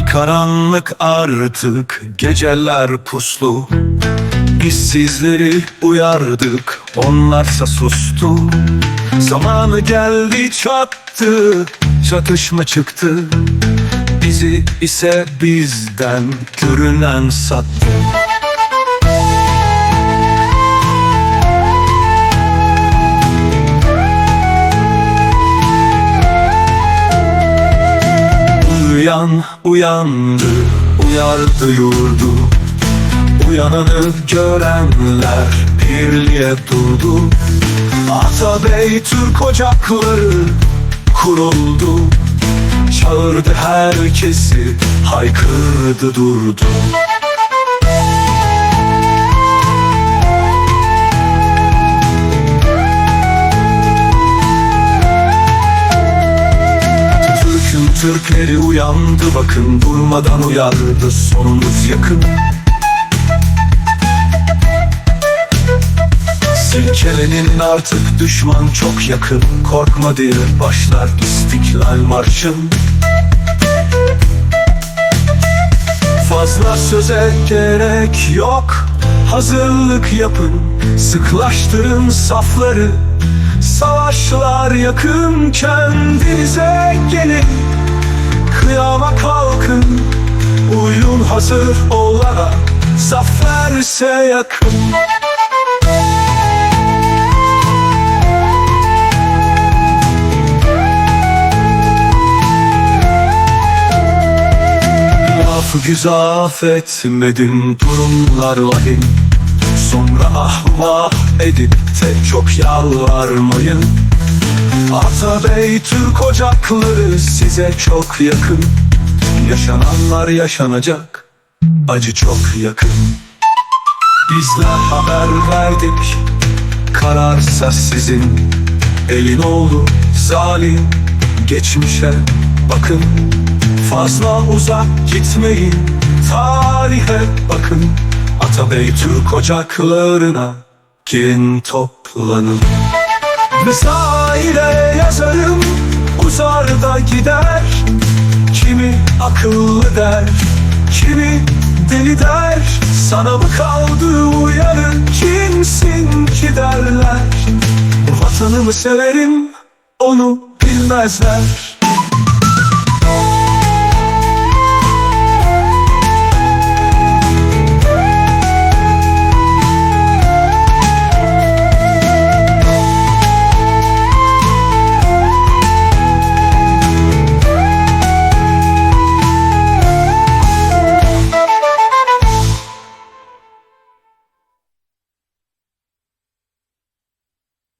Karanlık artık geceler puslu. Biz sizleri uyardık onlarsa sustu. Zamanı geldi çattı çatışma çıktı. Bizi ise bizden görünen sattı. Uyan uyandı uyardı yurdu. Uyananı görenler birliğe durdu. Atabey Türk ocakları kuruldu. Çağırdı herkesi haykırdı durdu Türkleri uyandı bakın durmadan uyardı sonumuz yakın. Silkelenin artık düşman çok yakın. Korkma diye başlar istiklal marşın Fazla söze gerek yok Hazırlık yapın. Sıklaştırın safları Savaşlar yakın Kendinize gelin Kıyama kalkın Uyun hazır olarak. Zaferse yakın. Lafı güzaf etmedim durumlar vahim. Sonra ah vah edip de çok yalvarmayın Atabey Türk ocakları size çok yakın. Yaşananlar yaşanacak acı çok yakın. Bizler haber verdik kararsa sizin Elin oldu zalim geçmişe bakın. Fazla uzak gitmeyin tarihe bakın. Atabey Türk ocaklarına gelin toplanın Vesaire yazarım uzar da gider. Kimi akıllı der, kimi deli der. Sana mı kaldı uyarın kimsin ki derler. Vatanımı severim onu bilmezler